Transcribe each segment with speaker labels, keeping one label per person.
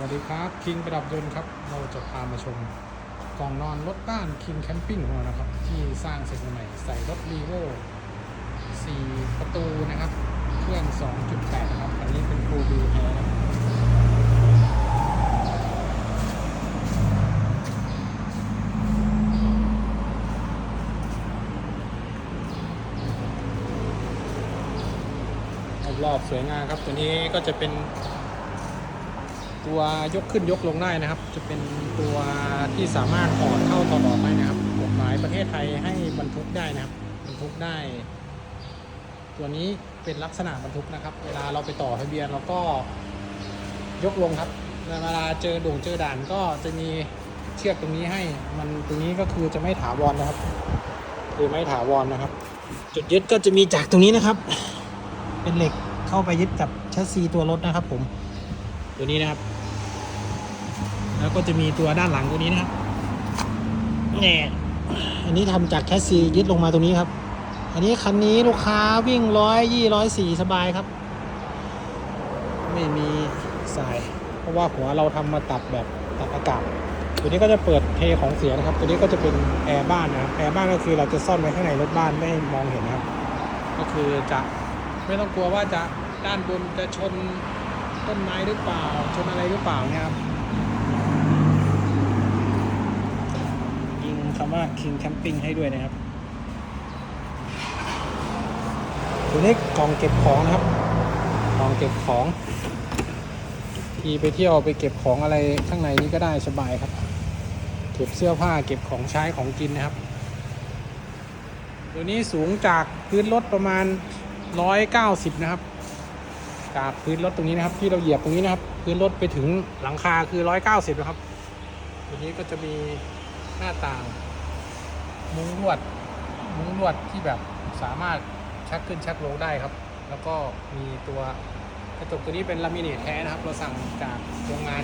Speaker 1: วัสดีครับคิงประดับยนต์ครับ เราจะพามาชมกล่องนอนรถบ้านคิงแคมปิ้งของเรานะครับ ที่สร้างเสร็จใหม่ใส่รถรีโว4ประตูนะครับ เครื่อง 2.8 นะครับ อันนี้เป็นฟูลบีแท้นะครับรอบสวยงามครับ ตัวนี้ก็จะเป็น ตัวยกขึ้นยกลงได้นะครับ จะเป็นตัวที่สามารถถอดเข้าถอดออกได้นะครับกฎหมายประเทศไทยให้บรรทุกได้นะครับบรรทุกได้ ตัวนี้เป็นลักษณะบรรทุกนะครับ เวลาเราไปต่อทะเบียนเราก็ยกลงครับเวลาเจอโด่งเจอด่านก็จะมีเชือกตรงนี้ให้ มันตรงนี้ก็คือจะไม่ถาวรนะครับคือไม่ถาวรนะครับ จุดยึดก็จะมีจากตรงนี้นะครับ เป็นเหล็กเข้าไปยึดกับแชสซีตัวรถนะครับ ผม ตัวนี้นะครับ แล้วก็จะมีตัวด้านหลังตัวนี้นะครับเนี่ยอันนี้ทำจากแคสซียึดลงมาตรงนี้ครับ อันนี้คันนี้ลูกค้าวิ่งร้อยยี่ร้อยสี่สบายครับ ไม่มีสาย เพราะว่าหัวเราทำมาตัดแบบตัดอากาศ ตัวนี้ก็จะเปิดเทของเสียนะครับ ตัวนี้ก็จะเป็นแอร์บ้านนะครับ แอร์บ้านก็คือเราจะซ่อนไว้ข้างในรถบ้านไม่ให้มองเห็นนะครับ ก็คือจะไม่ต้องกลัวว่าจะด้านบนจะชน ต้นไม้หรือเปล่า ชนอะไรหรือเปล่าเนะครับ ยิงคำว่า King Camping ให้ด้วยนะครับ ตัวนี้กล่องเก็บของนะครับ กล่องเก็บของ ที่ไปเที่ยวไปเก็บของอะไรข้างในนี้ก็ได้สบายครับ เก็บเสื้อผ้าเก็บของใช้ของกินนะครับ ตัวนี้สูงจากพื้นรถประมาณ 190 นะครับ จากพื้นรถตรงนี้นะครับ ที่เราเหยียบตรงนี้นะครับ พื้นรถไปถึงหลังคาคือ190นะครับตัวนี้ก็จะมีหน้าต่าง มุ้งลวด มุ้งลวดที่แบบสามารถชักขึ้นชักลงได้ครับ แล้วก็มีตัวกระจกตัวนี้เป็นลามิเนตแท้นะครับ เราสั่งจากโรงงาน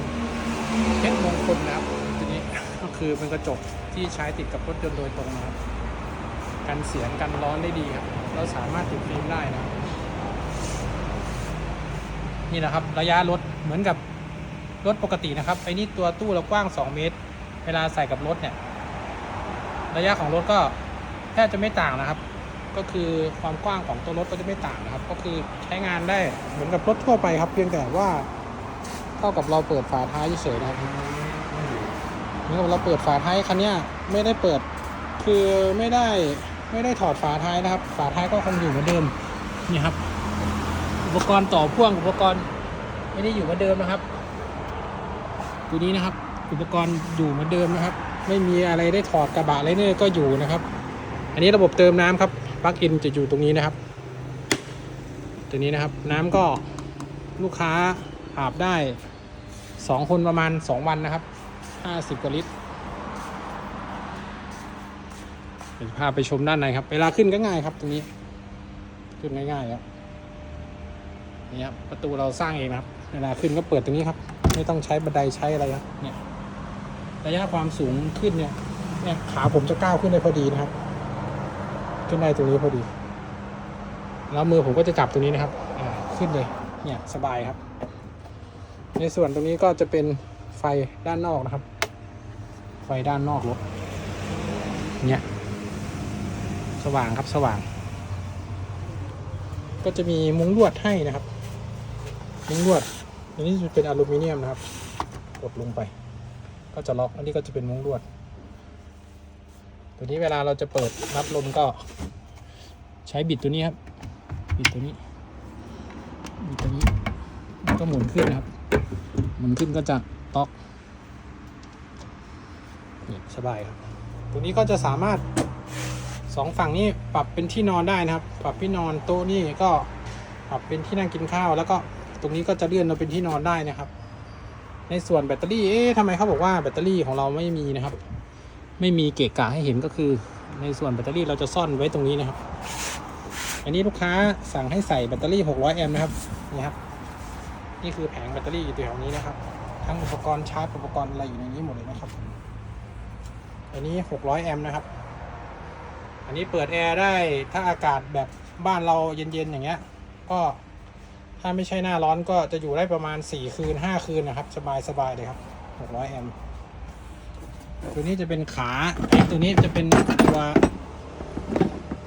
Speaker 1: เพชรมงคลนะครับตัวนี้ก็คือเป็นกระจกที่ใช้ติดกับรถยนต์โดยตรงนะครับกันเสียงกันร้อนได้ดีครับ เราสามารถติดฟิล์มได้นะครับ นี่นะครับระยะรถเหมือนกับรถปกตินะครับไอ้นี่ตัวตู้เรากว้าง 2 เมตร เวลาใส่กับรถเนี่ยระยะของรถก็แทบจะไม่ต่างนะครับ ก็คือความกว้างของตัวรถก็จะไม่ต่างนะครับ ก็คือใช้งานได้เหมือนกับรถทั่วไปครับ เพียงแต่ว่าเท่ากับเราเปิดฝาท้ายเฉยนะครับเหมือนกับเราเปิดฝาท้ายคันนี้ไม่ได้เปิดคือไม่ได้ไม่ได้ถอดฝาท้ายนะครับ ฝาท้ายก็คงอยู่เหมือนเดิมนี่ครับ อุปกรณ์ต่อพ่วงอุปกรณ์ไม่ได้อยู่เหมือนเดิมนะครับ ตัวนี้นะครับ อุปกรณ์อยู่เหมือนเดิมนะครับ ไม่มีอะไรได้ถอดกระบะอะไรเนี่ยก็อยู่นะครับ อันนี้ระบบเติมน้ำครับปลั๊กอินจะอยู่ตรงนี้นะครับ ตัวนี้นะครับน้ำก็ลูกค้าอาบได้สองคนประมาณสองวันนะครับห้าสิบกว่าลิตรเดี๋ยวพาไปชมด้านในครับ เวลาขึ้นก็ง่ายครับตรงนี้ ขึ้นง่ายๆครับ นี่ครับประตูเราสร้างเองนะครับ เวลาขึ้นก็เปิดตรงนี้ครับ ไม่ต้องใช้บันไดใช้อะไรครับเนี่ยระยะความสูงขึ้นเนี่ยเนี่ยขาผมจะก้าวขึ้นได้พอดีนะครับ ขึ้นได้ตรงนี้พอดี แล้วมือผมก็จะจับตรงนี้นะครับอ่าขึ้นเลยเนี่ยสบายครับ ในส่วนตรงนี้ก็จะเป็นไฟด้านนอกนะครับ ไฟด้านนอกรถเนี่ยสว่างครับสว่าง ก็จะมีมุ้งลวดให้นะครับ มุ้งลวดอันนี้จะเป็นอลูมิเนียมนะครับ กดลงไป ก็จะล็อก อันนี้ก็จะเป็นมุ้งลวด ตัวนี้เวลาเราจะเปิดรับลมก็ ใช้บิดตัวนี้ครับ บิดตัวนี้ บิดตัวนี้ ก็หมุนขึ้นนะครับ หมุนขึ้นก็จะล็อกนี่สบายครับ ตัวนี้ก็จะสามารถสองฝั่งนี้ปรับเป็นที่นอนได้นะครับ ปรับที่นอนโต๊ะนี่ก็ปรับเป็นที่นั่งกินข้าวแล้วก็ ตรงนี้ก็จะเลื่อนมาเป็นที่นอนได้นะครับ ในส่วนแบตเตอรี่เอ๊ะทำไมเขาบอกว่าแบตเตอรี่ของเราไม่มีนะครับ ไม่มีเกะกะให้เห็นก็คือ ในส่วนแบตเตอรี่เราจะซ่อนไว้ตรงนี้นะครับ อันนี้ลูกค้าสั่งให้ใส่แบตเตอรี่ 600 แอมป์นะครับนี่ครับนี่คือแผงแบตเตอรี่อยู่แถวนี้นะครับ ทั้งอุปกรณ์ชาร์จอุปกรณ์อะไรอยู่ในนี้หมดเลยนะครับ อันนี้ 600 แอมป์นะครับ อันนี้เปิดแอร์ได้ถ้าอากาศแบบบ้านเราเย็นๆอย่างเงี้ย ก็ ถ้าไม่ใช่หน้าร้อนก็จะอยู่ได้ประมาณ 4 คืน 5 คืนนะครับ สบายสบายเลยครับ 600 แอมป์ตัวนี้จะเป็นขาตัวนี้จะเป็นตัว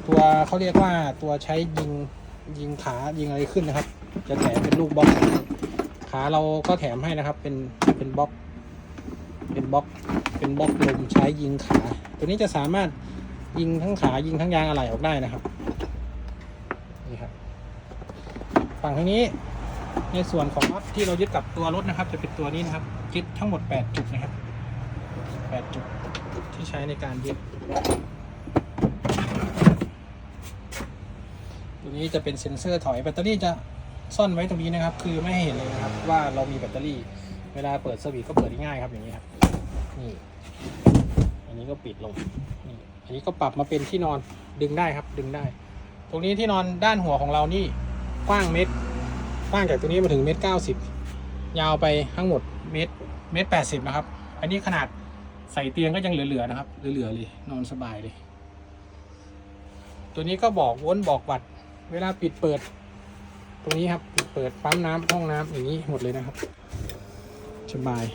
Speaker 1: ตัวเขาเรียกว่าตัวใช้ยิงยิงขายิงอะไรขึ้นนะครับ จะแถมเป็นลูกบล็อก ขาเราก็แถมให้นะครับ เป็นเป็นบล็อก เป็นบล็อก เป็นบล็อกลมใช้ยิงขา ตัวนี้จะสามารถยิงทั้งขายิงทั้งยางอะไหล่ออกได้นะครับนี่ครับ ฝั่งทางนี้ ในส่วนของน็อตที่เรายึดกับตัวรถนะครับ จะเป็นตัวนี้นะครับยึดทั้งหมด 8 จุดนะครับ 8 จุดที่ใช้ในการยึด ตัวนี้จะเป็นเซ็นเซอร์ถอยแบตเตอรี่จะซ่อนไว้ตรงนี้นะครับ คือไม่ให้เห็นเลยนะครับ ว่าเรามีแบตเตอรี่ เวลาเปิดสวิตช์ก็เปิดได้ง่ายครับอย่างนี้ครับนี่อันนี้ก็ปิดลงนี่อันนี้ก็ปรับมาเป็นที่นอนดึงได้ครับดึงได้ ตรงนี้ที่นอนด้านหัวของเรานี่ กว้างเมตรกว้างจากตรงนี้มาถึงเมตรเก้าสิบยาวไปทั้งหมดเมตรเมตรแปดสิบนะครับ อันนี้ขนาดใส่เตียงก็ยังเหลือๆนะครับ เหลือๆเลยนอนสบายเลย ตัวนี้ก็บอกวนบอกวัด เวลาปิดเปิด ตรงนี้ครับปิดเปิดปั๊มน้ำห้องน้ำอย่างนี้หมดเลยนะครับสบาย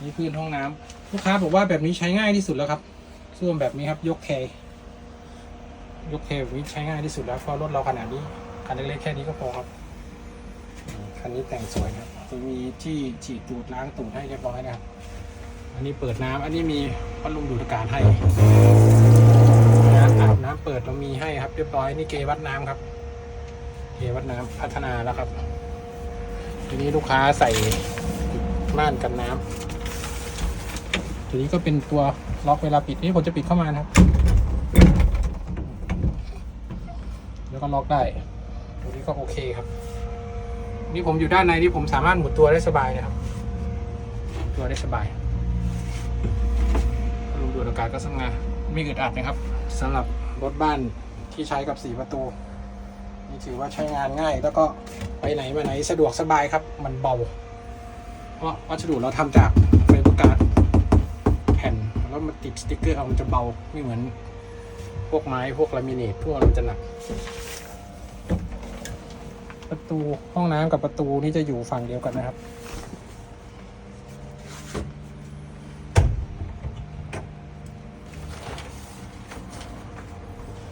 Speaker 1: นี่พื้นห้องน้ำลูกค้าบอกว่าแบบนี้ใช้ง่ายที่สุดแล้วครับส้วมแบบนี้ครับยกแค ยกแคแบบนี้ใช้ง่ายที่สุดแล้วเพราะรถเราขนาดนี้คันเล็กๆแค่นี้ก็พอครับคันนี้แต่งสวยครับจะมีที่ฉีดตูดล้างตูดให้เรียบร้อยนะครับอันนี้เปิดน้ำอันนี้มีพัดลมดูดอากาศให้นะอาบน้ำเปิดเรามีให้ครับ เรียบร้อยนี่เกวัดน้ำครับ เกวัดน้ำพัฒนาแล้วครับ ทีนี้ลูกค้าใส่ม่านกันน้ำทีนี้ก็เป็นตัวล็อกเวลาปิดนี่ผมจะปิดเข้ามานะครับ แล้ว ก็ล็อกได้ตัวนี้ก็โอเคครับ นี่ผมอยู่ด้านในนี่ผมสามารถหมุนตัวได้สบายนะครับ ตัวได้สบายลมดูดอากาศก็สง่าไม่อึดอัดนะครับสำหรับรถบ้านที่ใช้กับสี่ประตูนี่ถือว่าใช้งานง่าย แล้วก็ไปไหนมาไหนสะดวกสบายครับ มันเบา เพราะวัสดุเราทำจากไฟเบอร์การ์ดแผ่นแล้วมาติดสติกเกอร์เอามันจะเบาไม่เหมือน พวกไม้พวกลามิเนตพวกมันจะหนัก ประตูห้องน้ำกับประตูนี่จะอยู่ฝั่งเดียวกันนะครับ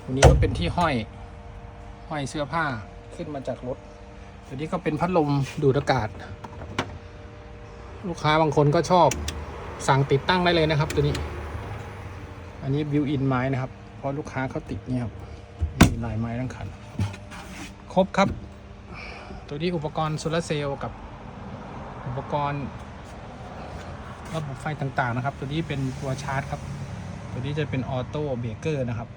Speaker 1: ตัวนี้ก็เป็นที่ห้อย ห้อยเสื้อผ้าขึ้นมาจากรถตัวนี้ก็เป็นพัดลมดูดอากาศ ลูกค้าบางคนก็ชอบสั่งติดตั้งได้เลยนะครับ ตัวนี้ อันนี้บิวอินไม้นะครับ เพราะลูกค้าเขาติดเนี่ยครับมีลายไม้ทั้งคัน ครบครับ ตัวนี้อุปกรณ์โซลาเซลล์กับอุปกรณ์ระบบไฟต่างๆนะครับ ตัวนี้เป็นตัวชาร์จครับ ตัวนี้จะเป็นออโต้เบรกเกอร์นะครับ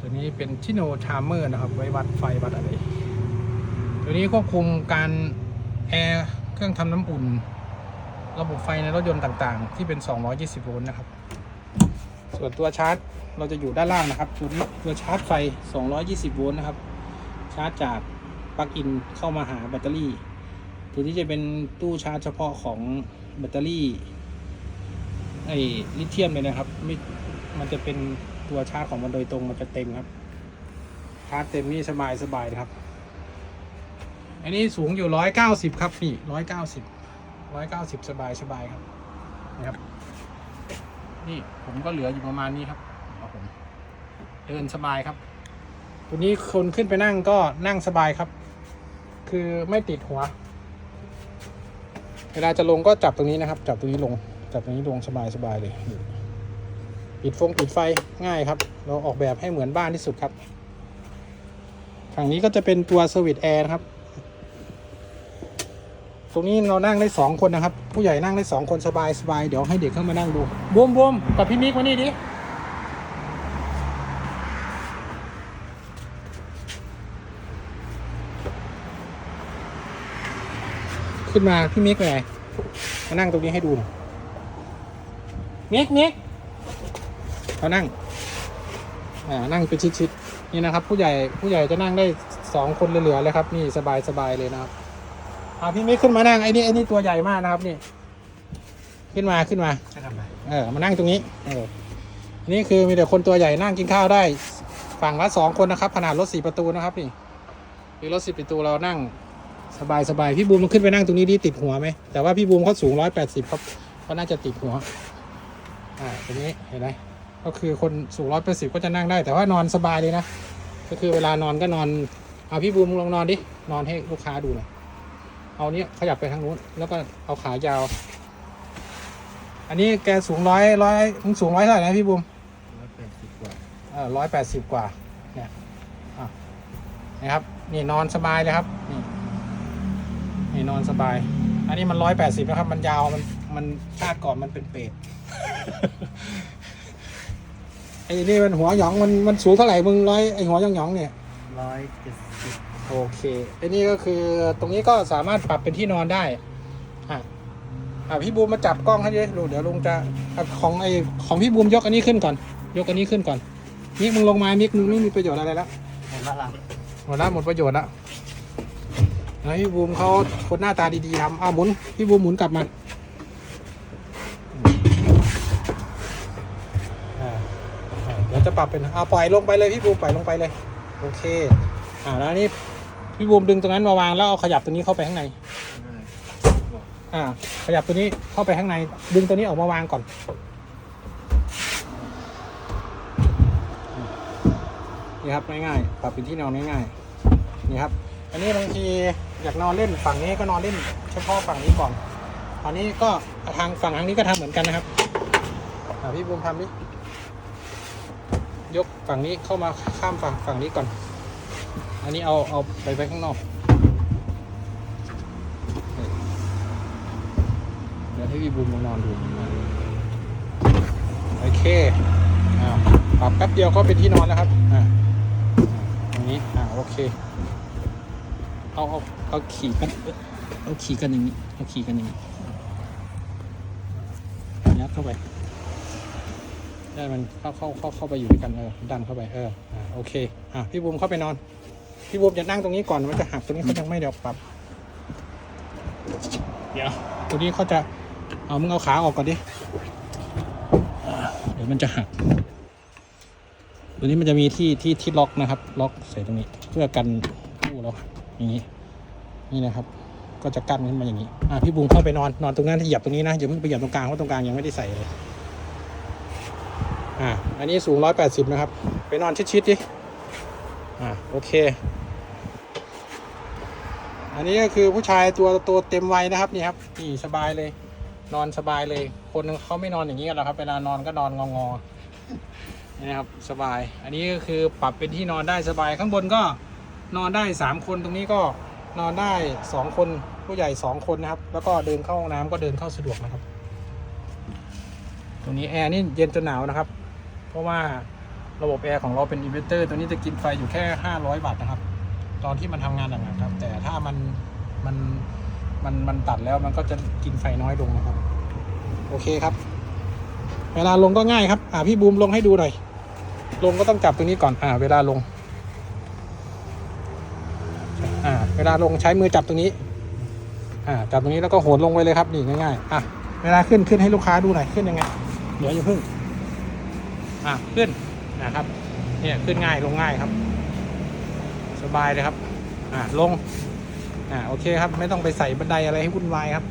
Speaker 1: ตัวนี้เป็นชิโนชาร์เมอร์นะครับ ไว้วัดไฟวัดอะไร ตัวนี้ควบคุมการแอร์เครื่องทำน้ำอุ่น ระบบไฟในรถยนต์ต่างๆ ที่เป็น 220 โวลต์นะครับ ส่วนตัวชาร์จเราจะอยู่ด้านล่างนะครับตัวนี้ตัวชาร์จไฟ 220 โวลต์นะครับ ชาร์จจากปลั๊กอินเข้ามาหาแบตเตอรี่ ตัวนี้จะเป็นตู้ชาร์จเฉพาะของแบตเตอรี่ไอ้ลิเธียมเลยนะครับไม่มันจะเป็นตัวชาร์จของมันโดยตรงมันจะเต็มครับชาร์จเต็มนี่สบายสบายนะครับ อันนี้สูงอยู่ร้อยเก้าสิบครับนี่ร้อยเก้าสิบร้อยเก้าสิบสบายสบายครับนะครับ นี่ผมก็เหลืออยู่ประมาณนี้ครับครับผมเดินสบายครับ ตัวนี้คนขึ้นไปนั่งก็นั่งสบายครับ คือไม่ติดหัว เวลาจะลงก็จับตรงนี้นะครับ จับตรงนี้ลง จับตรงนี้ลงสบายสบายเลยปิดฟงปิดไฟง่ายครับ เราออกแบบให้เหมือนบ้านที่สุดครับ ฝั่งนี้ก็จะเป็นตัวเซอร์วิสแอร์ครับ ตรงนี้เรานั่งได้สองคนนะครับ ผู้ใหญ่นั่งได้สองคนสบายสบายเดี๋ยวให้เด็กเข้ามานั่งดูบวมบวมกับพี่มิกมานี่ดิขึ้นมาพี่มิกไปไหนมานั่งตรงนี้ให้ดูหน่อยมิกมิกเขานั่งอ่านั่งเป็นชิดๆนี่นะครับ ผู้ใหญ่ผู้ใหญ่จะนั่งได้สองคนเหลือๆเลยครับ นี่สบายสบายเลยนะครับ อ่าพี่มิกขึ้นมานั่งไอ้นี่ไอ้นี่ตัวใหญ่มากนะครับนี่ ขึ้นมาขึ้นมา
Speaker 2: จะทำอะไร
Speaker 1: เออมานั่งตรงนี้เออนี่คือมีแต่คนตัวใหญ่นั่งกินข้าวได้ ฝั่งละสองคนนะครับ ขนาดรถสี่ประตูนะครับนี่คือรถสิบประตูเรานั่งสบายสบายพี่บูมมันขึ้นไปนั่งตรงนี้ดีติดหัวไหมแต่ว่าพี่บูมเขาสูงร้อยแปดสิบครับก็น่าจะติดหัวอ่าตรงนี้เห็นไหมก็คือคนสูงร้อยแปดสิบก็จะนั่งได้ แต่ว่านอนสบายเลยนะก็คือเวลานอนก็นอนเอาพี่บูมลองนอนดินอนให้ลูกค้าดูหน่อย เอาเนี้ยขยับไปทางนู้น แล้วก็เอาขายาว อันนี้แกสูงร้อยร้อยมึงสูงร้อยเท่าไหร่นะพี่บูม
Speaker 2: ร้อยแปดสิบกว่า
Speaker 1: เออร้อยแปดสิบกว่าเนี่ยอะนะครับ นี่นอนสบายเลยครับนี่นี่นอนสบาย อันนี้มันร้อยแปดสิบนะครับ มันยาวมันมันชาติก่อนมันเป็นเป็ดไอ้นี่มันหัวหยองมันมันสูงเท่าไหร่มึงร้อยไอ้หัวหยองหยองๆเนี่ย
Speaker 2: ร้อยเจ็ดสิบ
Speaker 1: โอเคไอ้นี่ก็คือตรงนี้ก็สามารถปรับเป็นที่นอนได้ อะอะพี่บูมมาจับกล้องให้ดิดูเดี๋ยวลุงจะอะของไอ้ของพี่บูมยกอันนี้ขึ้นก่อน ยกอันนี้ขึ้นก่อน มิกมึงลงมา มิกมึงไม่มีประโยชน์อะไรแล้ว
Speaker 2: เห็นปะล่ะ
Speaker 1: หมดละหมดประโยชน์ละแล้วพี่บูมเขาคนหน้าตาดีๆทำอ้าวหมุน พี่บูมหมุนกลับมาอ่าอ่าเดี๋ยวจะปรับเป็นเอาปล่อยลงไปเลยพี่บูมปล่อยลงไปเลย โอเคอ่าแล้วอันนี่ พี่บูมดึงตรงนั้นมาวางแล้วเอาขยับตัวนี้เข้าไปข้างใน
Speaker 2: ได้
Speaker 1: อ่า ขยับตัวนี้เข้าไปข้างใน ดึงตัวนี้ออกมาวางก่อน นี่ครับง่ายๆปรับเป็นที่นอนง่ายๆ นี่ครับ อันนี้บางทีอยากนอนเล่นฝั่งนี้ก็นอนเล่นเฉพาะฝั่งนี้ก่อนอันนี้ก็ทางฝั่งทางนี้ก็ทำเหมือนกันนะครับอ่าพี่บูมทำดิ ยกฝั่งนี้เข้ามาข้ามฝั่งฝั่งนี้ก่อน อันนี้เอาเอาไปไว้ข้างนอกเดี๋ยวให้พี่บูมลองนอนดูโอเคอ้าวปรับแป๊บเดียวก็เป็นที่นอนแล้วครับอ่าตรงนี้อ่าโอเค เอาเอาเอาขี่กันเอ้ยเอาขี่กันอย่างนี้เอาขี่กันอย่างนี้ยัดเข้าไปได้มันเข้าเข้าเข้าเข้าไปอยู่ด้วยกันเออดันเข้าไปเอออ่าโอเคอะพี่บูมเข้าไปนอน พี่บูมจะนั่งตรงนี้ก่อนมันจะหักตรงนี้เขายังไม่เดี๋ยวปรับ เดี๋ยวตัวนี้เขาจะเอามึงเอาขาออกก่อนดิอ่าเดี๋ยวมันจะหัก ตัวนี้มันจะมีที่ที่ที่ล็อกนะครับ ล็อกใส่ตรงนี้เพื่อกันผู้เราอย่างนี้นี่นะครับ ก็จะกั้นขึ้นมาอย่างนี้อะพี่บูมเข้าไปนอนนอนตรงนั้นเหยียบตรงนี้นะอย่าเพิ่งไปเหยียบตรงกลางเพราะตรงกลางยังไม่ได้ใส่เลยอะอันนี้สูงร้อยแปดสิบนะครับ ไปนอนชิดๆดิอะโอเค อันนี้ก็คือผู้ชายตัวตัวเต็มวัยนะครับนี่ครับนี่สบายเลย นอนสบายเลย คนเขาไม่นอนอย่างนี้กันหรอกครับเวลานอนก็นอนงองอๆนี่นะครับสบาย อันนี้ก็คือปรับเป็นที่นอนได้สบายข้างบนก็นอนได้สามคนตรงนี้ก็นอนได้สองคนผู้ใหญ่สองคนนะครับ แล้วก็เดินเข้าห้องน้ำก็เดินเข้าสะดวกนะครับ ตรงนี้แอร์นี่เย็นจนหนาวนะครับ เพราะว่าระบบแอร์ของเราเป็นอินเวอร์เตอร์ตัวนี้จะกินไฟอยู่แค่ 500 วัตต์นะครับ ตอนที่มันทำงานหนักๆครับ แต่ถ้ามันมันมันมันตัดแล้วมันก็จะกินไฟน้อยลงนะครับ โอเคครับ เวลาลงก็ง่ายครับ อ่าพี่บูมลงให้ดูหน่อย ลงก็ต้องจับตรงนี้ก่อน อ่า เวลาลง อ่า เวลาลงใช้มือจับตรงนี้ อ่า จับตรงนี้แล้วก็โหนลงไปเลยครับนี่ง่ายๆ อะ เวลาขึ้นขึ้นให้ลูกค้าดูหน่อยขึ้นยังไง เดี๋ยวอย่าเพิ่ง อะขึ้นนะครับ เนี่ยขึ้นง่ายลงง่ายครับ สบายเลยครับอ่าลงอ่าโอเคครับ ไม่ต้องไปใส่บันไดอะไรให้วุ่นวายครับ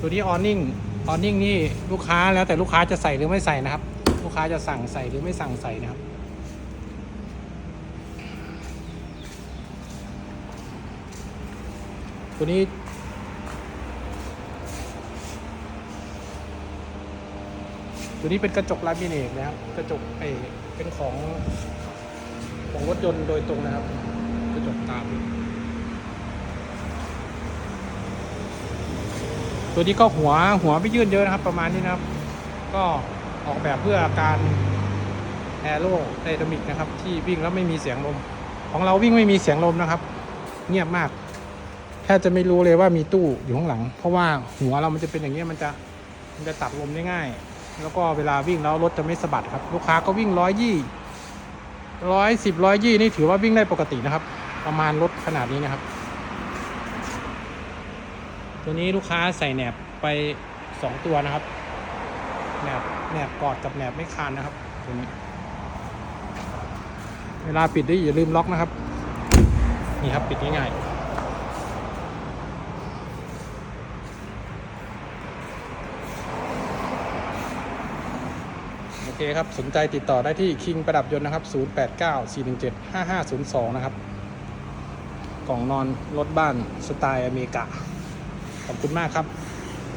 Speaker 1: ตัวนี้ออนนิ่งออนนิ่งนี่ลูกค้าแล้วแต่ลูกค้าจะใส่หรือไม่ใส่นะครับ ลูกค้าจะสั่งใส่หรือไม่สั่งใส่นะครับตัวนี้ตัวนี้เป็นกระจกลามิเนตนะครับ กระจกเออเป็นของของรถยนต์โดยตรงนะครับ กตามตัวนี้ก็หัวหัวไม่ยื่นเยอะนะครับ ประมาณนี้นะครับ ก็ออกแบบเพื่อการแอโรไดนามิกนะครับ ที่วิ่งแล้วไม่มีเสียงลม ของเราวิ่งไม่มีเสียงลมนะครับ เงียบมากแทบจะไม่รู้เลยว่ามีตู้อยู่ข้างหลัง เพราะว่าหัวเรามันจะเป็นอย่างนี้มันจะมันจะตัดลมได้ง่าย แล้วก็เวลาวิ่งแล้วรถจะไม่สะบัดครับ ลูกค้าก็วิ่งร้อยยี่ร้อยสิบร้อยยี่นี่ถือว่าวิ่งได้ปกตินะครับ ประมาณรถขนาดนี้นะครับ ตัวนี้ลูกค้าใส่แหนบไปสองตัวนะครับแหนบแหนบกอดกับแหนบไม่คานนะครับตัวนี้ เวลาปิดด้วยอย่าลืมล็อกนะครับ นี่ครับปิดง่ายๆโอเคครับ สนใจติดต่อได้ที่คิงประดับยนต์นะครับ 089 417 5502 นะครับ ของนอนรถบ้านสไตล์อเมริกา ขอบคุณมากครับ